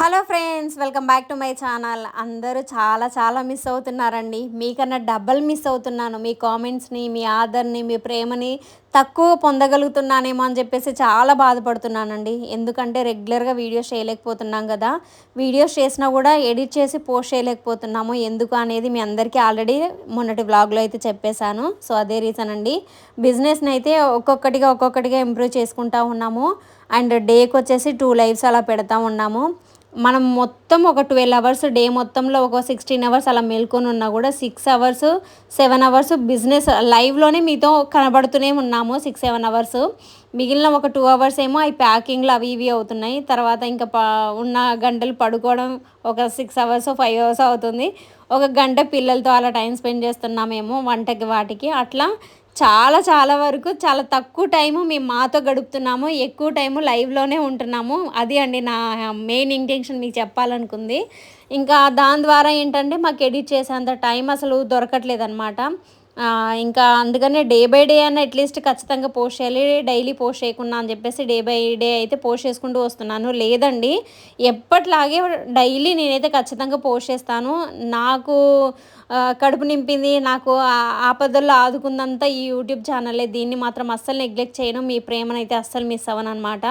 Hello friends welcome back to my channel. అందరూ చాలా చాలా మిస్ అవుతున్నారండి. మీకన్నా డబల్ మిస్ అవుతున్నాను. మీ కామెంట్స్ని మీ ఆదర్ని మీ ప్రేమని తక్కువ పొందగలుగుతున్నానేమో అని చెప్పేసి చాలా బాధపడుతున్నానండి. ఎందుకంటే రెగ్యులర్గా వీడియోస్ చేయలేకపోతున్నాం కదా. వీడియోస్ చేసినా కూడా ఎడిట్ చేసి పోస్ట్ చేయలేకపోతున్నాము. ఎందుకు అనేది మీ అందరికీ ఆల్రెడీ మొన్నటి వ్లాగ్లో అయితే చెప్పేశాను. సో అదే రీజన్ అండి. బిజినెస్ని అయితే ఒక్కొక్కటిగా ఒక్కొక్కటిగా ఇంప్రూవ్ చేసుకుంటా ఉన్నాము. అండ్ డేకి వచ్చేసి టూ లైవ్స్ అలా పెడతా ఉన్నాము. మనం మొత్తం ఒక ట్వెల్వ్ అవర్స్ డే మొత్తంలో ఒక సిక్స్టీన్ అవర్స్ అలా మేల్కొని ఉన్నా కూడా six hours seven hours business లైవ్లోనే మీతో కనబడుతూనే ఉన్నాము సిక్స్ సెవెన్ అవర్స్. మిగిలిన ఒక టూ అవర్స్ ఏమో అవి ప్యాకింగ్లు అవి ఇవి అవుతున్నాయి. తర్వాత ఇంకా ప ఉన్న గంటలు పడుకోవడం ఒక సిక్స్ అవర్స్ ఫైవ్ అవర్స్ అవుతుంది. ఒక గంట పిల్లలతో అలా టైం స్పెండ్ చేస్తున్నామేమో వంటకి వాటికి. అట్లా చాలా చాలా వరకు చాలా తక్కువ టైము మేము మాతో గడుపుతున్నాము. ఎక్కువ టైము లైవ్లోనే ఉంటున్నాము. అది అండి నా మెయిన్ ఇంటెన్షన్ మీకు చెప్పాలనుకుంది. ఇంకా దాని ద్వారా ఏంటంటే మాకు ఎడిట్ చేసేంత టైం అసలు దొరకట్లేదు అనమాట ఇంకా అందుకనే డే బై డే అన్న అట్లీస్ట్ ఖచ్చితంగా పోస్ట్ చేయాలి డైలీ పోస్ట్ చేయకుండా అని చెప్పేసి డే బై డే అయితే పోస్ట్ చేసుకుంటూ వస్తున్నాను. లేదండి ఎప్పట్లాగే డైలీ నేనైతే ఖచ్చితంగా పోస్ట్ చేస్తాను. నాకు కడుపు నింపింది నాకు ఆపదల్లో ఆదుకుందంతా ఈ యూట్యూబ్ ఛానలే. దీన్ని మాత్రం అస్సలు నెగ్లెక్ట్ చేయను. మీ ప్రేమనైతే అస్సలు మిస్ అవ్వను అనమాట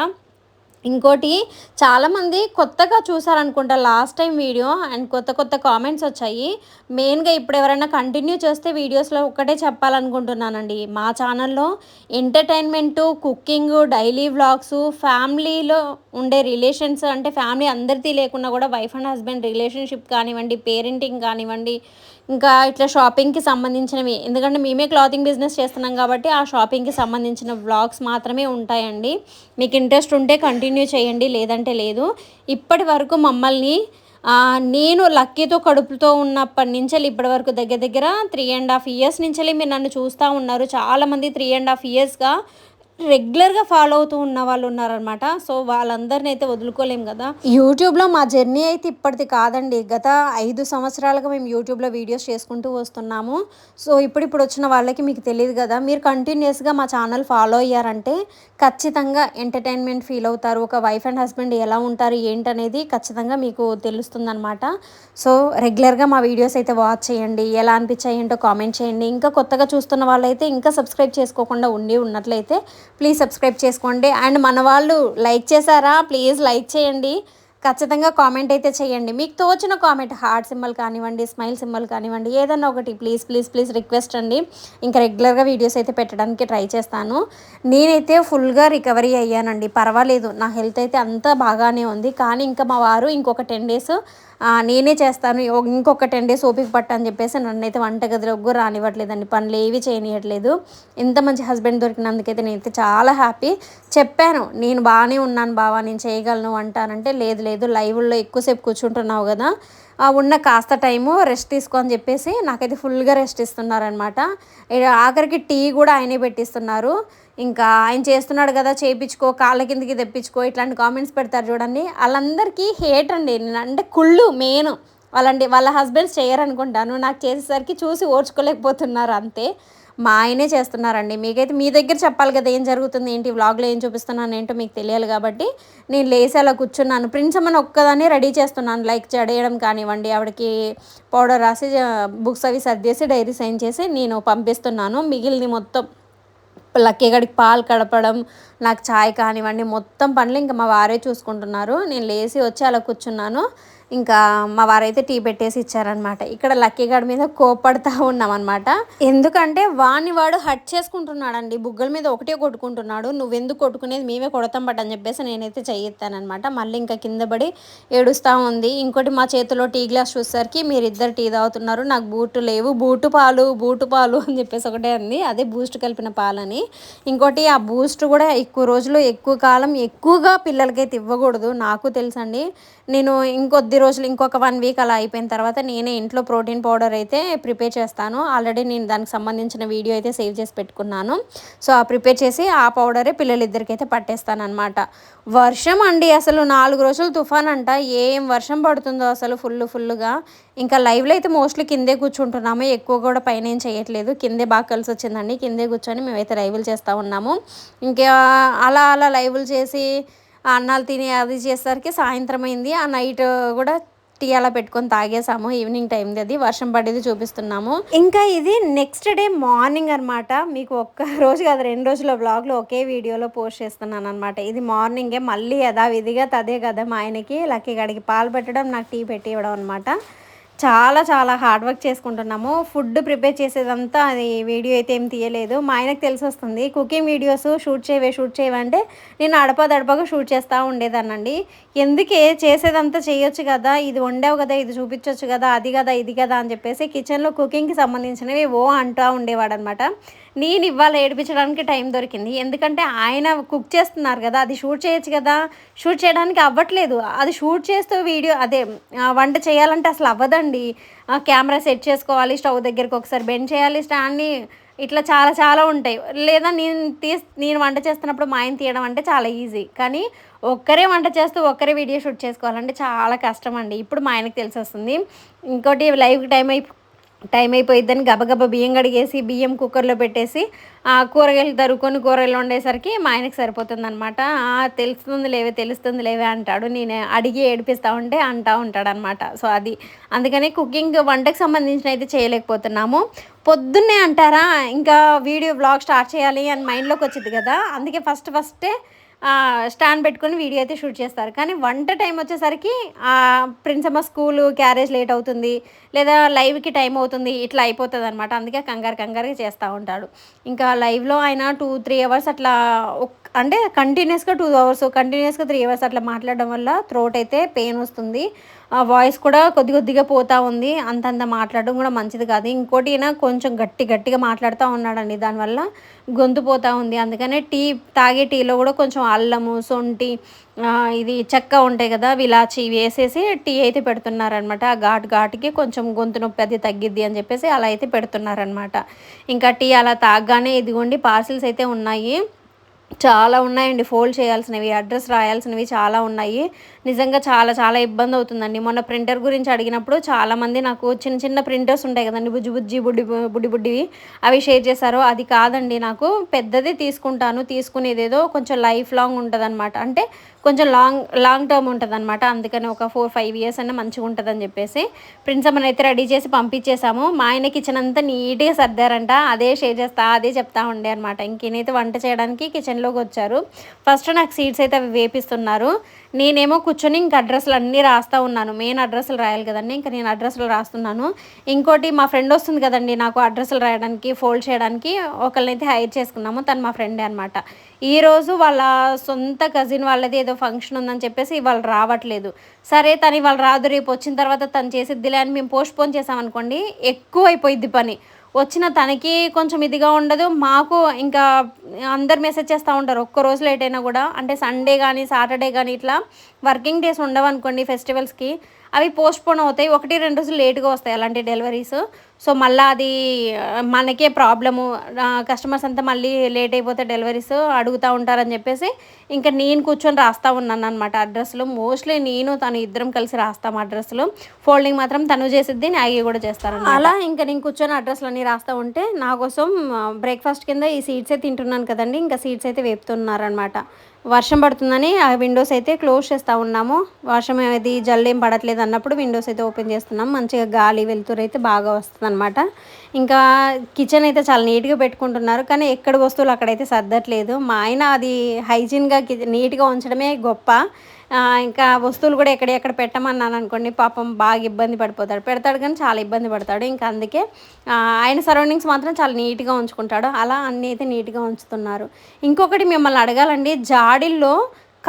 ఇంకోటి చాలామంది కొత్తగా చూసారనుకుంటా లాస్ట్ టైం వీడియో అండ్ కొత్త కొత్త కామెంట్స్ వచ్చాయి. మెయిన్గా ఇప్పుడు ఎవరైనా కంటిన్యూ చేస్తే వీడియోస్లో ఒక్కటే చెప్పాలనుకుంటున్నానండి. మా ఛానల్లో ఎంటర్టైన్మెంటు కుకింగ్ డైలీ వ్లాగ్స్ ఫ్యామిలీలో ఉండే రిలేషన్స్ అంటే ఫ్యామిలీ అందరిది లేకున్నా కూడా వైఫ్ అండ్ హస్బెండ్ రిలేషన్షిప్ కానివ్వండి పేరెంటింగ్ కానివ్వండి ఇంకా ఇట్లా షాపింగ్కి సంబంధించినవి. ఎందుకంటే మేమే క్లాతింగ్ బిజినెస్ చేస్తున్నాం కాబట్టి ఆ షాపింగ్కి సంబంధించిన వ్లాగ్స్ మాత్రమే ఉంటాయండి. మీకు ఇంట్రెస్ట్ ఉంటే కంటిన్యూ చేయండి లేదంటే లేదు. ఇప్పటి వరకు మమ్మల్ని నేను లక్కీతో కడుపుతో ఉన్నప్పటి నుంచి ఇప్పటి వరకు దగ్గర దగ్గర త్రీ అండ్ హాఫ్ ఇయర్స్ నుంచి మీరు నన్ను చూస్తూ ఉన్నారు. చాలామంది త్రీ అండ్ హాఫ్ ఇయర్స్గా రెగ్యులర్గా ఫాలో అవుతూ ఉన్న వాళ్ళు ఉన్నారనమాట సో వాళ్ళందరిని అయితే వదులుకోలేం కదా. యూట్యూబ్లో మా జర్నీ అయితే ఇప్పటిది కాదండి. గత ఐదు సంవత్సరాలుగా మేము యూట్యూబ్లో వీడియోస్ చేసుకుంటూ వస్తున్నాము. సో ఇప్పుడిప్పుడు వచ్చిన వాళ్ళకి మీకు తెలియదు కదా. మీరు కంటిన్యూస్గా మా ఛానల్ ఫాలో అయ్యారంటే ఖచ్చితంగా ఎంటర్టైన్మెంట్ ఫీల్ అవుతారు. ఒక వైఫ్ అండ్ హస్బెండ్ ఎలా ఉంటారు ఏంటనేది ఖచ్చితంగా మీకు తెలుస్తుందనమాట సో రెగ్యులర్గా మా వీడియోస్ అయితే వాచ్ చేయండి. ఎలా అనిపించాయి ఏంటో కామెంట్ చేయండి. ఇంకా కొత్తగా చూస్తున్న వాళ్ళైతే ఇంకా సబ్స్క్రైబ్ చేసుకోకుండా ఉండి ఉన్నట్లయితే ప్లీజ్ సబ్స్క్రైబ్ చేసుకోండి. అండ్ మన వాళ్ళు లైక్ చేశారా ప్లీజ్ లైక్ చేయండి. ఖచ్చితంగా కామెంట్ అయితే చేయండి. మీకు తోచిన కామెంట్ హార్ట్ సింబల్ కానివ్వండి స్మైల్ సింబల్ కానివ్వండి ఏదన్నా ఒకటి ప్లీజ్ ప్లీజ్ ప్లీజ్ రిక్వెస్ట్ అండి. ఇంకా రెగ్యులర్గా వీడియోస్ అయితే పెట్టడానికి ట్రై చేస్తాను. నేనైతే ఫుల్గా రికవరీ అయ్యానండి. పర్వాలేదు నా హెల్త్ అయితే అంతా బాగానే ఉంది. కానీ ఇంకా మా వారు ఇంకొక టెన్ డేస్ నేనే చేస్తాను. ఇంకొక టెన్ డేస్ ఓపిక పట్ట అని చెప్పేసి నన్ను అయితే వంటగదిలోకి కూడా రానివ్వట్లేదండి. పనులు ఏవి చేయనియట్లేదు. ఇంత మంచి హస్బెండ్ దొరికినందుకైతే నేనైతే చాలా హ్యాపీ. చెప్పాను నేను బాగానే ఉన్నాను బావా నేను చేయగలను అంటానంటే లేదు లేదు లైవ్లో ఎక్కువసేపు కూర్చుంటున్నావు కదా. ఉన్న కాస్త టైము రెస్ట్ తీసుకో అని చెప్పేసి నాకైతే ఫుల్గా రెస్ట్ ఇస్తున్నారనమాట. ఆఖరికి టీ కూడా ఆయనే పెట్టిస్తున్నారు. ఇంకా ఆయన చేస్తున్నాడు కదా చేయించుకో కాళ్ళ కిందకి తెప్పించుకో ఇట్లాంటి కామెంట్స్ పెడతారు చూడండి. వాళ్ళందరికీ హేట్ అండి. అంటే కుళ్ళు మెయిన్ వాళ్ళండి వాళ్ళ హస్బెండ్స్ చేయరనుకుంటాను నాకు చేసేసరికి చూసి ఓర్చుకోలేకపోతున్నారు అంతే. మా ఆయనే చేస్తున్నారండి. మీకైతే మీ దగ్గర చెప్పాలి కదా ఏం జరుగుతుంది ఏంటి వ్లాగ్లో ఏం చూపిస్తున్నాను ఏంటో మీకు తెలియాలి కాబట్టి నేను లేసి అలా కూర్చున్నాను. ప్రిన్సమ్మని ఒక్కదాన్ని రెడీ చేస్తున్నాను. లైక్ చడేయడం కానివ్వండి ఆవిడకి పౌడర్ రాసి బుక్స్ అవి సర్దేసి డైరీ సైన్ చేసి నేను పంపిస్తున్నాను. మిగిలింది మొత్తం లక్కీగడికి పాలు కడపడం నాకు ఛాయ్ కానివ్వండి మొత్తం పనులు ఇంకా మా వారే చూసుకుంటున్నారు. నేను లేచి వచ్చి అలా కూర్చున్నాను. ఇంకా మా వారైతే టీ పెట్టేసి ఇచ్చారనమాట ఇక్కడ లక్కీగాడి మీద కోపడతా ఉన్నామన్నమాట. ఎందుకంటే వాణ్ణి వాడు హట్ చేసుకుంటున్నాడండి. బుగ్గల మీద ఒకటే కొట్టుకుంటున్నాడు. నువ్వెందుకు కొట్టుకునేది మేమే కొడతాం బట్ అని చెప్పేసి నేనైతే చేయెత్తానమాట మళ్ళీ ఇంకా కింద పడి ఏడుస్తూ ఉంది. ఇంకోటి మా చేతిలో టీ గ్లాస్ చూసేసరికి మీరిద్దరు టీ తాగుతున్నారు. నాకు బూటు లేవు. బూటు పాలు బూటు పాలు అని చెప్పేసి ఒకటే అంది. అదే బూస్ట్ కలిపిన పాలని. ఇంకోటి ఆ బూస్ట్ కూడా ఎక్కువ రోజులు ఎక్కువ కాలం ఎక్కువగా పిల్లలకైతే ఇవ్వకూడదు. నాకు తెలుసండి. నేను ఇంకొద్ది రోజులు ఇంకొక వన్ వీక్ అలా అయిపోయిన తర్వాత నేనే ఇంట్లో ప్రోటీన్ పౌడర్ అయితే ప్రిపేర్ చేస్తాను. ఆల్రెడీ నేను దానికి సంబంధించిన వీడియో అయితే సేవ్ చేసి పెట్టుకున్నాను. సో ఆ ప్రిపేర్ చేసి ఆ పౌడరే పిల్లలిద్దరికి అయితే పట్టేస్తాను అనమాట వర్షం అండి అసలు నాలుగు రోజులు తుఫాన్ అంట ఏం వర్షం పడుతుందో అసలు ఫుల్ ఫుల్గా ఇంకా లైవ్లో అయితే మోస్ట్లీ కిందే కూర్చుంటున్నాము. ఎక్కువ కూడా పైన ఏం చేయట్లేదు. కిందే బాగా కలిసి వచ్చిందండి. కిందే కూర్చొని మేమైతే లైవ్లు చేస్తూ ఉన్నాము. ఇంకా అలా అలా లైవ్లు చేసి అన్నాలు తిని అది చేసేసరికి సాయంత్రం అయింది. ఆ నైట్ కూడా టీ అలా పెట్టుకొని తాగేసాము. ఈవినింగ్ టైంది అది. వర్షం పడేది చూపిస్తున్నాము. ఇంకా ఇది నెక్స్ట్ డే మార్నింగ్ అనమాట మీకు ఒక్క రోజు కాదు రెండు రోజుల బ్లాగ్లో ఒకే వీడియోలో పోస్ట్ చేస్తున్నాను అనమాట ఇది మార్నింగే మళ్ళీ యథావిధిగా తదే కదా మా ఆయనకి. లక్కీ గడికి పాలు పెట్టడం నాకు టీ పెట్టి ఇవ్వడం అనమాట చాలా చాలా హార్డ్ వర్క్ చేసుకుంటున్నాము. ఫుడ్ ప్రిపేర్ చేసేదంతా అది వీడియో అయితే ఏం తీయలేదు. మా ఆయనకు తెలిసి వస్తుంది కుకింగ్ వీడియోస్ షూట్ చేయవే షూట్ చేయవంటే నేను అడపదడపగా షూట్ చేస్తూ ఉండేదానండి ఎందుకే? చేసేదంతా చేయొచ్చు కదా ఇది వండావు కదా ఇది చూపించవచ్చు కదా అది కదా ఇది కదా అని చెప్పేసి కిచెన్లో కుకింగ్కి సంబంధించినవి ఓ అంటూ ఉండేవాడు అనమాట నేను ఇవాళ ఏడిపించడానికి టైం దొరికింది. ఎందుకంటే ఆయన కుక్ చేస్తున్నారు కదా అది షూట్ చేయొచ్చు కదా. షూట్ చేయడానికి అవ్వట్లేదు. అది షూట్ చేస్తూ వీడియో అదే వంట చేయాలంటే అసలు అవ్వదండి. ఆ, కెమెరా సెట్ చేసుకోవాలి స్టవ్ దగ్గరికి ఒకసారి బెండ్ చేయాలి స్టాండ్ని ఇట్లా చాలా చాలా ఉంటాయి. లేదా నేను తీ నేను వంట చేస్తున్నప్పుడు మా ఆయన తీయడం అంటే చాలా ఈజీ. కానీ ఒక్కరే వంట చేస్తూ ఒక్కరే వీడియో షూట్ చేసుకోవాలంటే చాలా కష్టం అండి ఇప్పుడు మా ఆయనకు తెలిసి వస్తుంది ఇంకోటి లైవ్ టైం అయిపో టైం అయిపోయిద్దని గబగబ బియ్యం కడిగేసి బియ్యం కుక్కర్లో పెట్టేసి ఆ కూరగాయలు తరుక్కొని కూరగాయలు వండేసరికి మా ఆయనకి సరిపోతుంది అనమాట తెలుస్తుంది లేవే తెలుస్తుంది లేవే అంటాడు. నేను అడిగి ఏడిపిస్తా ఉంటే అంటా ఉంటాడు అనమాట సో అది అందుకని కుకింగ్ వంటకు సంబంధించిన అయితే చేయలేకపోతున్నాము. పొద్దున్నే అంటారా? ఇంకా వీడియో బ్లాగ్ స్టార్ట్ చేయాలి అని మైండ్లోకి వచ్చింది కదా. అందుకే ఫస్ట్ ఫస్టే స్టాండ్ పెట్టుకొని వీడియో అయితే షూట్ చేస్తారు. కానీ వంట టైం వచ్చేసరికి ప్రిన్సమ్మ స్కూలు క్యారేజ్ లేట్ అవుతుంది లేదా లైవ్కి టైం అవుతుంది ఇట్లా అయిపోతుంది అనమాట అందుకే కంగారు కంగారుగా చేస్తూ ఉంటాడు. ఇంకా లైవ్లో ఆయన టూ త్రీ అవర్స్ అట్లా అంటే కంటిన్యూస్గా టూ అవర్స్ కంటిన్యూస్గా త్రీ అవర్స్ అట్లా మాట్లాడడం వల్ల థ్రోట్ అయితే పెయిన్ వస్తుంది. ఆ వాయిస్ కూడా కొద్ది కొద్దిగా పోతూ ఉంది. అంతంత మాట్లాడడం కూడా మంచిది కాదు. ఇంకోటి ఈయన కొంచెం గట్టి గట్టిగా మాట్లాడుతూ ఉన్నాడండి. దానివల్ల గొంతు పోతూ ఉంది. అందుకనే టీ తాగే టీలో కూడా కొంచెం అల్లము సొంటి ఇది చెక్క ఉంటాయి కదా విలాచి వేసేసి టీ అయితే పెడుతున్నారనమాట. ఆ ఘాటు ఘాటుకి కొంచెం గొంతు నొప్పి అది తగ్గిద్ది అని చెప్పేసి అలా అయితే పెడుతున్నారనమాట. ఇంకా టీ అలా తాగగానే ఇదిగోండి పార్సిల్స్ అయితే ఉన్నాయి. చాలా ఉన్నాయండి. ఫోల్డ్ చేయాల్సినవి అడ్రస్ రాయాల్సినవి చాలా ఉన్నాయి. నిజంగా చాలా చాలా ఇబ్బంది అవుతుందండి. మొన్న ప్రింటర్ గురించి అడిగినప్పుడు చాలామంది నాకు చిన్న చిన్న ప్రింటర్స్ ఉంటాయి కదండి బుజ్జి బుజ్జి బుడ్డి బుడ్డి బుడ్డివి. అవి షేర్ చేశారు. అది కాదండి నాకు పెద్దది తీసుకుంటాను. తీసుకునేదేదో కొంచెం లైఫ్ లాంగ్ ఉంటుందన్నమాట. అంటే కొంచెం లాంగ్ లాంగ్ టర్మ్ ఉంటుందన్నమాట. అందుకని ఒక ఫోర్ ఫైవ్ ఇయర్స్ అన్న మంచిగా ఉంటుందని చెప్పేసి ప్రిన్స్ అమ్మని అయితే రెడీ చేసి పంపించేసాము మా ఆయన కిచెన్ అంతా నీట్గా సర్దారంట. అదే షేర్ చేస్తా అదే చెప్తా ఉండే అనమాట ఇంకేనైతే వంట చేయడానికి కిచెన్లోకి వచ్చారు. ఫస్ట్ నాకు సీట్స్ అయితే అవి వేపిస్తున్నారు. నేనేమో కూర్చొని ఇంకా అడ్రస్లు అన్నీ రాస్తూ ఉన్నాను. మెయిన్ అడ్రస్లు రాయాలి కదండి. ఇంకా నేను అడ్రస్లు రాస్తున్నాను. ఇంకోటి మా ఫ్రెండ్ వస్తుంది కదండి నాకు అడ్రస్లు రాయడానికి ఫోల్డ్ చేయడానికి. ఒకళ్ళనైతే హైర్ చేసుకున్నాము తను మా ఫ్రెండే అనమాట ఈరోజు వాళ్ళ సొంత కజిన్ వాళ్ళది ఏదో ఫంక్షన్ ఉందని చెప్పేసి వాళ్ళు రావట్లేదు. సరే తను ఇవాళ రాదు. రేపు వచ్చిన తర్వాత తను చేసిద్దిలే అని మేము పోస్ట్ పోన్ చేసామనుకోండి ఎక్కువ అయిపోయిద్ది పని. వచ్చిన తనకి కొంచెం ఇదిగా ఉండదు. మాకు ఇంకా అందరు మెసేజ్ చేస్తూ ఉంటారు. ఒక్క రోజు లేట్ అయినా కూడా. అంటే సండే కానీ సాటర్డే కానీ ఇట్లా వర్కింగ్ డేస్ ఉండవు అనుకోండి ఫెస్టివల్స్కి అవి పోస్ట్ పోన్ అవుతాయి. ఒకటి రెండు రోజులు లేట్గా వస్తాయి అలాంటి డెలివరీస్. సో మళ్ళీ అది మనకే ప్రాబ్లము. కస్టమర్స్ అంతా మళ్ళీ లేట్ అయిపోతే డెలివరీస్ అడుగుతూ ఉంటారని చెప్పేసి ఇంకా నేను కూర్చొని రాస్తా ఉన్నాను అనమాట అడ్రస్లు. మోస్ట్లీ నేను తను ఇద్దరం కలిసి రాస్తాం అడ్రస్లు. ఫోల్డింగ్ మాత్రం తను చేసిద్ది నాగి కూడా చేస్తాను అలా ఇంకా నేను కూర్చొని అడ్రస్లు అన్నీ రాస్తూ ఉంటే నా కోసం బ్రేక్ఫాస్ట్ కింద ఈ సీడ్సే తింటున్నాను కదండి. ఇంకా సీడ్స్ అయితే వేపుతున్నారనమాట వర్షం పడుతుందని ఆ విండోస్ అయితే క్లోజ్ చేస్తూ ఉన్నాము. వర్షం అది జల్లేం పడట్లేదు అన్నప్పుడు విండోస్ అయితే ఓపెన్ చేస్తున్నాం. మంచిగా గాలి వెలుతురు అయితే బాగా వస్తుంది అనమాట ఇంకా కిచెన్ అయితే చాలా నీట్గా పెట్టుకుంటున్నారు. కానీ ఎక్కడ వస్తువులు అక్కడైతే సర్దట్లేదు. మా ఆయన అది హైజీన్గా నీట్గా ఉంచడమే గొప్ప. ఇంకా వస్తువులు కూడా ఎక్కడెక్కడ ఎక్కడ పెట్టమన్నాను అనుకోండి పాపం బాగా ఇబ్బంది పడిపోతాడు. పెడతాడు కానీ చాలా ఇబ్బంది పడతాడు. ఇంకా అందుకే ఆయన సరౌండింగ్స్ మాత్రం చాలా నీట్గా ఉంచుకుంటాడు. అలా అన్నీ అయితే నీట్గా ఉంచుతున్నారు. ఇంకొకటి మిమ్మల్ని అడగాలండి జాడీల్లో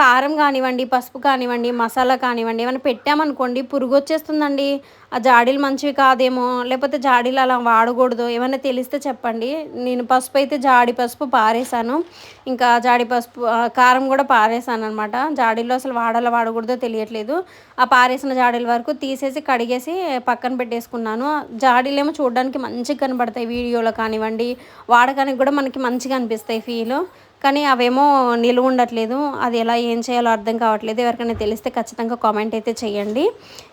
కారం కానివ్వండి పసుపు కానివ్వండి మసాలా కానివ్వండి ఏమైనా పెట్టామనుకోండి పురుగు వచ్చేస్తుందండి ఆ జాడీలు మంచివి కాదేమో లేకపోతే జాడీలు అలా వాడకూడదు ఏమైనా తెలిస్తే చెప్పండి. నేను పసుపు అయితే జాడి పసుపు పారేసాను ఇంకా జాడి పసుపు కారం కూడా పారేశాను అనమాట జాడీలో అసలు వాడాలో వాడకూడదో తెలియట్లేదు. ఆ పారేసిన జాడీల వరకు తీసేసి కడిగేసి పక్కన పెట్టేసుకున్నాను. జాడీలు ఏమో చూడడానికి మంచిగా కనబడతాయి వీడియోలో కానివ్వండి వాడకానికి కూడా మనకి మంచిగా అనిపిస్తాయి ఫీల్ కానీ అవేమో నిలువ ఉండట్లేదు. అది ఎలా ఏం చేయాలో అర్థం కావట్లేదు. ఎవరికైనా తెలిస్తే ఖచ్చితంగా కామెంట్ అయితే చేయండి.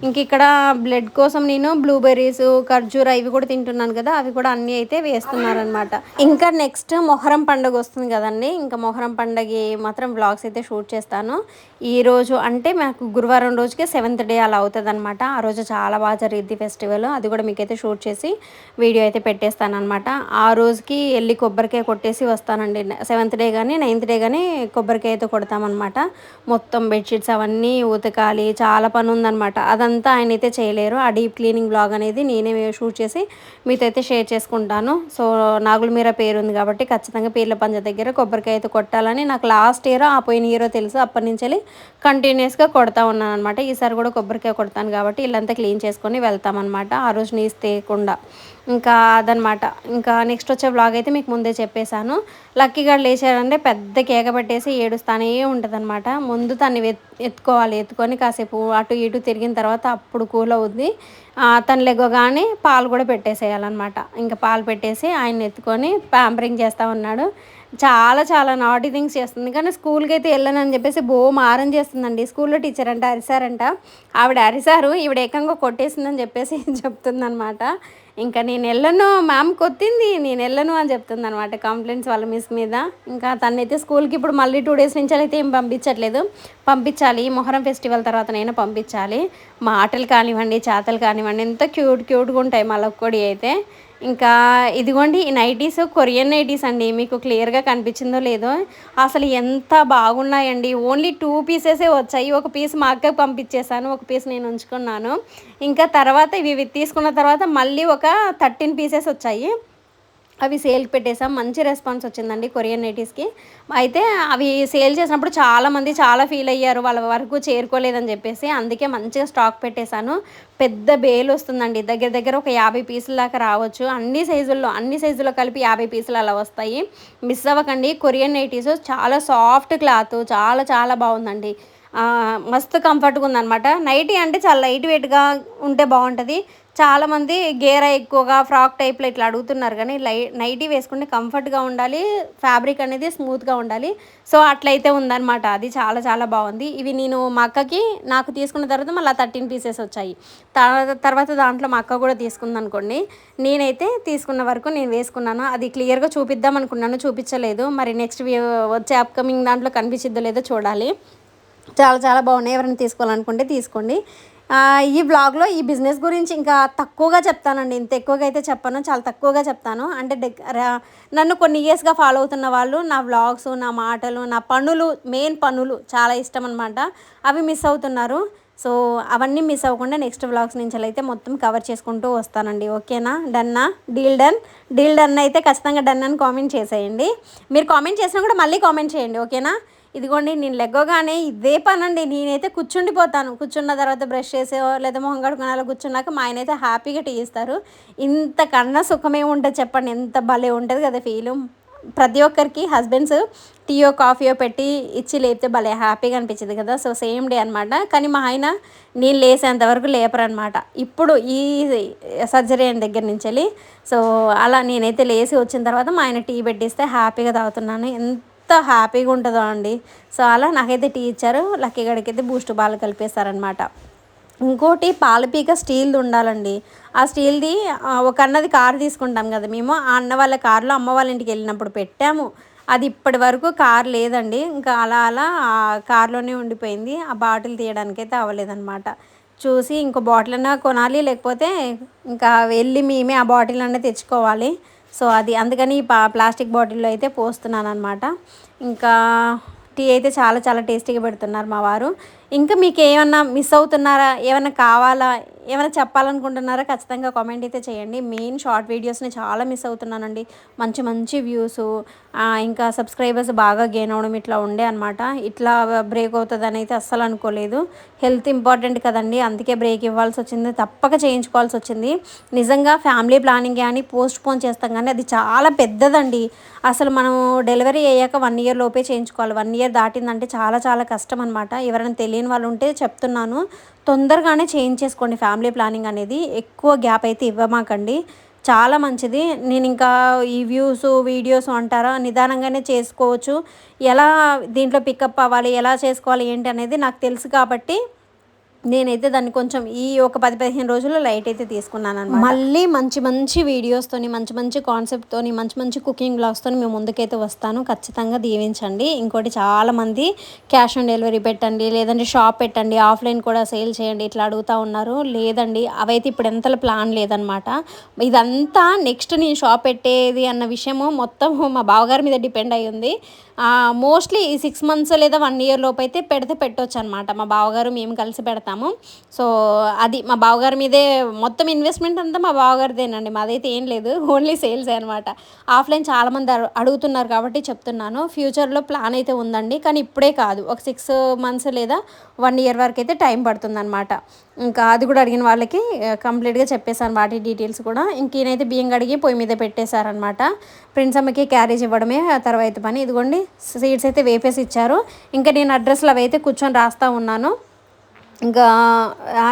ఇంక ఇక్కడ బ్లడ్ కోసం నేను బ్లూబెర్రీస్ ఖర్జూర ఇవి కూడా తింటున్నాను కదా అవి కూడా అన్నీ అయితే వేస్తున్నారనమాట ఇంకా నెక్స్ట్ మొహరం పండుగ వస్తుంది కదండి. ఇంకా మొహరం పండుగ మాత్రం బ్లాగ్స్ అయితే షూట్ చేస్తాను. ఈ రోజు అంటే మాకు గురువారం రోజుకి సెవెంత్ డే అలా అవుతుంది అనమాట ఆ రోజు చాలా బాగా జరిగింది ఫెస్టివల్. అది కూడా మీకైతే షూట్ చేసి వీడియో అయితే పెట్టేస్తాను అనమాట ఆ రోజుకి వెళ్ళి కొబ్బరికాయ కొట్టేసి వస్తానండి. సెవెంత్ డే కానీ నైన్త్ డే కానీ కొబ్బరికాయతో కొడతామన్నమాట. మొత్తం బెడ్షీట్స్ అవన్నీ ఉతకాలి చాలా పని ఉందన్నమాట అదంతా ఆయన అయితే చేయలేరు. ఆ డీప్ క్లీనింగ్ బ్లాగ్ అనేది నేనే షూట్ చేసి మీతో అయితే షేర్ చేసుకుంటాను. సో నాగుల మీర పేరు ఉంది కాబట్టి ఖచ్చితంగా పీర్ల పంజ దగ్గర కొబ్బరికాయతో కొట్టాలని నాకు లాస్ట్ ఇయర్ ఆ పోయిన ఇయర్ తెలుసు. అప్పటి నుంచి కంటిన్యూస్గా కొడతా ఉన్నాను అనమాట ఈసారి కూడా కొబ్బరికాయ కొడతాను కాబట్టి ఇల్లంతా క్లీన్ చేసుకొని వెళ్తామన్నమాట. ఆ రోజు నీస్ తీయకుండా ఇంకా అదనమాట. ఇంకా నెక్స్ట్ వచ్చే బ్లాగ్ అయితే మీకు ముందే చెప్పేశాను. లక్కీగా వేసాడంటే పెద్ద కేక పెట్టేసి ఏడుస్తానే ఉంటుంది అనమాట ముందు తను ఎత్తుకోవాలి. ఎత్తుకొని కాసేపు అటు ఇటు తిరిగిన తర్వాత అప్పుడు కూల్ అవుద్ది. తను లెగ్గగానే పాలు కూడా పెట్టేసేయాలన్నమాట ఇంకా పాలు పెట్టేసి ఆయన ఎత్తుకొని ప్యాంపరింగ్ చేస్తూ ఉన్నాడు. చాలా చాలా నాటి థింగ్స్ చేస్తుంది. కానీ స్కూల్కి అయితే వెళ్ళనని చెప్పేసి బో మారం చేస్తుందండి. స్కూల్లో టీచర్ అంటే అరిసారంట. ఆవిడ అరిసారు. ఈవిడ ఏకంగా కొట్టేసిందని చెప్పేసి చెప్తుందనమాట. ఇంకా నేను వెళ్ళను మ్యామ్ కొత్తింది నేను వెళ్ళను అని చెప్తుంది అనమాట కంప్లైంట్స్ వాళ్ళ మిస్ మీద. ఇంకా తనైతే స్కూల్కి ఇప్పుడు మళ్ళీ టూ డేస్ నుంచి అయితే ఏం పంపించట్లేదు. పంపించాలి మొహరం ఫెస్టివల్ తర్వాత నేను పంపించాలి. మాటలు కానివ్వండి చేతలు కానివ్వండి ఎంత క్యూట్ క్యూట్గా ఉంటాయి మళ్ళొక్కడి అయితే. ఇంకా ఇదిగోండి ఈ నైటీస్ కొరియన్ నైటీస్ అండి. మీకు క్లియర్గా కనిపించిందో లేదో అసలు ఎంత బాగున్నాయండి. ఓన్లీ టూ పీసెసే వచ్చాయి. ఒక పీస్ మా అక్కకి పంపించేశాను. ఒక పీస్ నేను ఉంచుకున్నాను. ఇంకా తర్వాత ఇవి తీసుకున్న తర్వాత మళ్ళీ ఒక థర్టీన్ పీసెస్ వచ్చాయి. అవి సేల్కి పెట్టేసాం. మంచి రెస్పాన్స్ వచ్చిందండి కొరియన్ నైటీస్కి అయితే అవి సేల్ చేసినప్పుడు చాలామంది చాలా ఫీల్ అయ్యారు. వాళ్ళ వరకు చేరుకోలేదని చెప్పేసి అందుకే మంచిగా స్టాక్ పెట్టేశాను. పెద్ద బేల్ వస్తుందండి. దగ్గర దగ్గర ఒక యాభై పీసుల దాకా రావచ్చు. అన్ని సైజుల్లో అన్ని సైజుల్లో కలిపి యాభై పీసులు అలా వస్తాయి. మిస్ అవ్వకండి. కొరియన్ నైటీస్ చాలా సాఫ్ట్ క్లాత్ చాలా చాలా బాగుందండి. మస్తు కంఫర్ట్గా ఉందన్నమాట. నైటీ అంటే చాలా లైట్ వెయిట్గా ఉంటే బాగుంటుంది. చాలామంది గేరా ఎక్కువగా ఫ్రాక్ టైప్లో ఇట్లా అడుగుతున్నారు కానీ లై నైటీ వేసుకుంటే కంఫర్ట్గా ఉండాలి ఫ్యాబ్రిక్ అనేది స్మూత్గా ఉండాలి. సో అట్లయితే ఉందన్నమాట. అది చాలా చాలా బాగుంది. ఇవి నేను మా అక్కకి నాకు తీసుకున్న తర్వాత మళ్ళీ థర్టీన్ పీసెస్ వచ్చాయి. తర్వాత దాంట్లో మా అక్క కూడా తీసుకుంది అనుకోండి. నేనైతే తీసుకున్న వరకు నేను వేసుకున్నాను. అది క్లియర్గా చూపిద్దాం అనుకున్నాను చూపించలేదు. మరి నెక్స్ట్ వచ్చే అప్కమింగ్ దాంట్లో కనిపించిద్దో లేదో చూడాలి. చాలా చాలా బాగున్నాయి. ఎవరైనా తీసుకోవాలనుకుంటే తీసుకోండి. ఈ బ్లాగ్లో ఈ బిజినెస్ గురించి ఇంకా తక్కువగా చెప్తానండి. ఇంత ఎక్కువగా అయితే చెప్పను చాలా తక్కువగా చెప్తాను. అంటే నన్ను కొన్ని ఇయర్స్గా ఫాలో అవుతున్న వాళ్ళు నా బ్లాగ్స్ నా మాటలు నా పనులు మెయిన్ పనులు చాలా ఇష్టం అనమాట అవి మిస్ అవుతున్నారు. సో అవన్నీ మిస్ అవ్వకుండా నెక్స్ట్ బ్లాగ్స్ నుంచి అయితే మొత్తం కవర్ చేసుకుంటూ వస్తానండి. ఓకేనా డన్నా డీల్ డన్ డీల్ డన్ అయితే ఖచ్చితంగా డన్ అని కామెంట్ చేసేయండి. మీరు కామెంట్ చేసినా కూడా మళ్ళీ కామెంట్ చేయండి. ఓకేనా ఇదిగోండి నేను లెగ్గోగానే ఇదే పనండి. నేనైతే కూర్చుండిపోతాను. కూర్చున్న తర్వాత బ్రష్ చేసే లేదా మొహం కడుకునేలా కూర్చున్నాక మా ఆయన అయితే హ్యాపీగా టీ ఇస్తారు. ఇంతకన్నా సుఖమే ఉంటుంది చెప్పండి ఎంత భలే ఉంటుంది కదా ఫీలు. ప్రతి ఒక్కరికి హస్బెండ్స్ టీయో కాఫీయో పెట్టి ఇచ్చి లేపితే భలే హ్యాపీగా అనిపించింది కదా. సో సేమ్ డే అనమాట కానీ మా ఆయన నేను లేసేంత వరకు లేపరనమాట ఇప్పుడు ఈ సర్జరీ అయిన దగ్గర నుంచి వెళ్ళి సో అలా నేనైతే లేచి వచ్చిన తర్వాత మా ఆయన టీ పెట్టిస్తే హ్యాపీగా తాగుతున్నాను. ఎంత ఎంత హ్యాపీగా ఉంటుందో అండి. సో అలా నాకైతే టీ ఇచ్చారు లక్కీ గడికి అయితే బూస్ట్ బాల్ కలిపేశారనమాట ఇంకోటి పాలపీక స్టీల్ది ఉండాలండి. ఆ స్టీల్ది ఒక అన్నది కారు తీసుకుంటాం కదా మేము. ఆ అన్న వాళ్ళ కారులో అమ్మ వాళ్ళ ఇంటికి వెళ్ళినప్పుడు పెట్టాము. అది ఇప్పటి వరకు కారు లేదండి. ఇంకా అలా అలా ఆ ఉండిపోయింది. ఆ బాటిల్ తీయడానికి అయితే అవ్వలేదన్నమాట. చూసి ఇంకో బాటిల్ అన్నా కొనాలి లేకపోతే ఇంకా వెళ్ళి మేమే ఆ బాటిల్ అన్నీ తెచ్చుకోవాలి. సో అది అందుకని ప్లాస్టిక్ బాటిల్లో అయితే పోస్తున్నాను అనమాట ఇంకా టీ అయితే చాలా చాలా టేస్టీగా పెడుతున్నారు మా వారు. ఇంకా మీకు ఏమన్నా మిస్ అవుతున్నారా? ఏమైనా కావాలా? ఏమైనా చెప్పాలనుకుంటున్నారా? ఖచ్చితంగా కామెంట్ అయితే చేయండి. మెయిన్ షార్ట్ వీడియోస్ని చాలా మిస్ అవుతున్నానండి. మంచి మంచి వ్యూస్ ఇంకా సబ్స్క్రైబర్స్ బాగా గెయిన్ అవడం ఇట్లా ఉండే అనమాట ఇట్లా బ్రేక్ అవుతుందని అయితే అస్సలు అనుకోలేదు. హెల్త్ ఇంపార్టెంట్ కదండి. అందుకే బ్రేక్ ఇవ్వాల్సి వచ్చింది. తప్పక చేయించుకోవాల్సి వచ్చింది. నిజంగా ఫ్యామిలీ ప్లానింగ్ కానీ పోస్ట్ పోన్ చేస్తాం కానీ అది చాలా పెద్దదండి. అసలు మనం డెలివరీ అయ్యాక వన్ ఇయర్ లోపే చేయించుకోవాలి. వన్ ఇయర్ దాటిందంటే చాలా చాలా కష్టం అనమాట ఎవరైనా తెలియని వాళ్ళు ఉంటే చెప్తున్నాను. తొందరగానే చేంజ్ చేసుకోండి. ఫ్యామిలీ ప్లానింగ్ అనేది ఎక్కువ గ్యాప్ అయితే ఇవ్వమాకండి. చాలా మంచిది. నేను ఇంకా ఈ వ్యూస్ వీడియోస్ అంటారా నిదానంగానే చేసుకోవచ్చు. ఎలా దీంట్లో పికప్ అవ్వాలి ఎలా చేసుకోవాలి ఏంటి అనేది నాకు తెలుసు కాబట్టి నేనైతే దాన్ని కొంచెం ఈ ఒక పది పదిహేను రోజుల్లో లైట్ అయితే తీసుకున్నాను అనమాట మళ్ళీ మంచి మంచి వీడియోస్తోని మంచి మంచి కాన్సెప్ట్తోని మంచి మంచి కుకింగ్ బ్లాగ్స్తోని మేము ముందుకైతే వస్తాను. ఖచ్చితంగా దీవించండి. ఇంకోటి చాలామంది క్యాష్ ఆన్ డెలివరీ పెట్టండి లేదంటే షాప్ పెట్టండి ఆఫ్లైన్ కూడా సేల్ చేయండి ఇట్లా అడుగుతూ ఉన్నారు. లేదండి అవైతే ఇప్పుడు ఎంతలో ప్లాన్ లేదనమాట ఇదంతా నెక్స్ట్ నేను షాప్ పెట్టేది అన్న విషయము మొత్తం మా బావగారి మీద డిపెండ్ అయ్యి ఉంది. మోస్ట్లీ ఈ సిక్స్ మంత్స్ లేదా వన్ ఇయర్ లోపు అయితే పెడితే పెట్టవచ్చు అనమాట మా బావగారు మేము కలిసి పెడతాం పెడతాము సో అది మా బావగారి మీదే మొత్తం ఇన్వెస్ట్మెంట్ అంతా మా బావగారిదేనండి. మాదైతే ఏం లేదు ఓన్లీ సేల్స్ అనమాట ఆఫ్లైన్ చాలామంది అడుగుతున్నారు కాబట్టి చెప్తున్నాను. ఫ్యూచర్లో ప్లాన్ అయితే ఉందండి. కానీ ఇప్పుడే కాదు. ఒక సిక్స్ మంత్స్ లేదా వన్ ఇయర్ వరకు అయితే టైం పడుతుందన్నమాట. ఇంకా అది కూడా అడిగిన వాళ్ళకి కంప్లీట్గా చెప్పేశాను వాటి డీటెయిల్స్ కూడా. ఇంకేనైతే బియ్యం కడిగి పొయ్యి మీద పెట్టేశారనమాట ప్రిన్స్ అమ్మకి క్యారేజ్ ఇవ్వడమే తర్వాత పని. ఇదిగోండి సీడ్స్ అయితే వేపేసి ఇచ్చారు. ఇంకా నేను అడ్రస్లు అవి అయితే కూర్చొని రాస్తూ ఉన్నాను. ఇంకా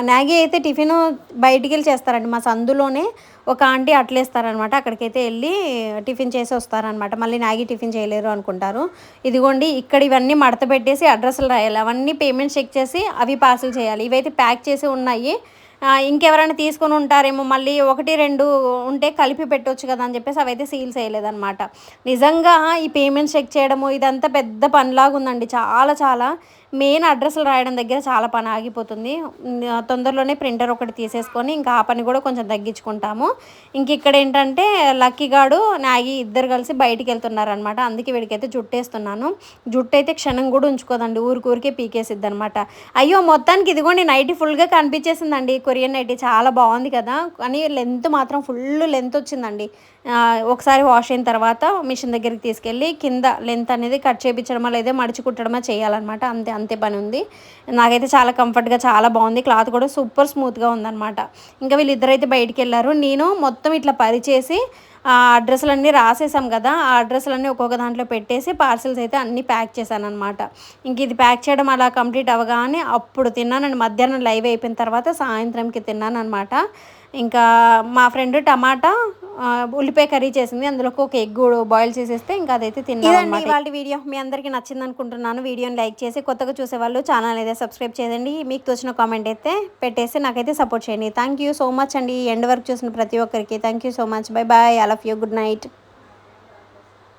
నాగి అయితే టిఫిన్ బయటికి వెళ్ళి చేస్తారండి. మా సందులోనే ఒక ఆంటీ అట్లేస్తారనమాట. అక్కడికైతే వెళ్ళి టిఫిన్ చేసి వస్తారనమాట. మళ్ళీ నాగి టిఫిన్ చేయలేరు అనుకుంటారు. ఇదిగోండి ఇక్కడ ఇవన్నీ మడత పెట్టేసి అడ్రస్లు రాయాలి. అవన్నీ పేమెంట్ చెక్ చేసి అవి పార్సిల్ చేయాలి. ఇవైతే ప్యాక్ చేసి ఉన్నాయి. ఇంకెవరైనా తీసుకొని ఉంటారేమో మళ్ళీ ఒకటి రెండు ఉంటే కలిపి పెట్టవచ్చు కదా అని చెప్పేసి అవైతే సీల్ చేయలేదన్నమాట నిజంగా ఈ పేమెంట్ చెక్ చేయడము ఇదంతా పెద్ద పనిలాగా ఉందండి చాలా చాలా మెయిన్ అడ్రస్లు రాయడం దగ్గర చాలా పని ఆగిపోతుంది. తొందరలోనే ప్రింటర్ ఒకటి తీసేసుకొని ఇంకా ఆ పని కూడా కొంచెం తగ్గించుకుంటాము. ఇంక ఇక్కడ ఏంటంటే లక్కీగాడు నాగి ఇద్దరు కలిసి బయటికి వెళ్తున్నారనమాట అందుకే వీడికైతే జుట్టేస్తున్నాను. జుట్టు అయితే క్షణం కూడా ఉంచుకోదండి. ఊరికూరికే పీకేసిద్ది అనమాట అయ్యో మొత్తానికి ఇదిగోండి నైటీ ఫుల్గా కనిపించేసిందండి. కొరియన్ నైటీ చాలా బాగుంది కదా. కానీ లెంత్ మాత్రం ఫుల్ లెంత్ వచ్చిందండి. ఒకసారి వాష్ అయిన తర్వాత మిషన్ దగ్గరికి తీసుకెళ్ళి కింద లెంత్ అనేది కట్ చేయించడమా లేదా మడిచి కుట్టడమా చేయాలన్నమాట. అంతే అంతే పని ఉంది. నాకైతే చాలా కంఫర్ట్గా చాలా బాగుంది. క్లాత్ కూడా సూపర్ స్మూత్గా ఉందన్నమాట. ఇంకా వీళ్ళిద్దరైతే బయటికి వెళ్ళారు. నేను మొత్తం ఇట్లా పరిచేసి ఆ అడ్రస్లన్నీ రాసేసాం కదా ఆ అడ్రస్లన్నీ ఒక్కొక్క దాంట్లో పెట్టేసి పార్సిల్స్ అయితే అన్నీ ప్యాక్ చేశాను అనమాట ఇంక ఇది ప్యాక్ చేయడం అలా కంప్లీట్ అవ్వగానే అప్పుడు తిన్నానండి. మధ్యాహ్నం లైవ్ అయిపోయిన తర్వాత సాయంత్రంకి తిన్నాను అనమాట ఇంకా మా ఫ్రెండ్ టమాటా ఉల్లిపాయ కర్రీ చేసింది. అందులో ఒక ఎగ్ బాయిల్ చేసేస్తే ఇంకా అదైతే తిన్నాను ఇవాళ వీడియో. మీ అందరికీ నచ్చింది అనుకుంటున్నాను వీడియోని లైక్ చేసి కొత్తగా చూసే వాళ్ళు ఛానల్ అయితే సబ్స్క్రైబ్ చేయండి. మీకు తోచిన కామెంట్ అయితే పెట్టేసి నాకైతే సపోర్ట్ చేయండి. థ్యాంక్ యూ సో మచ్ అండి. ఎండ్ వరకు చూసిన ప్రతి ఒక్కరికి. Thank you so much bye bye I love you good night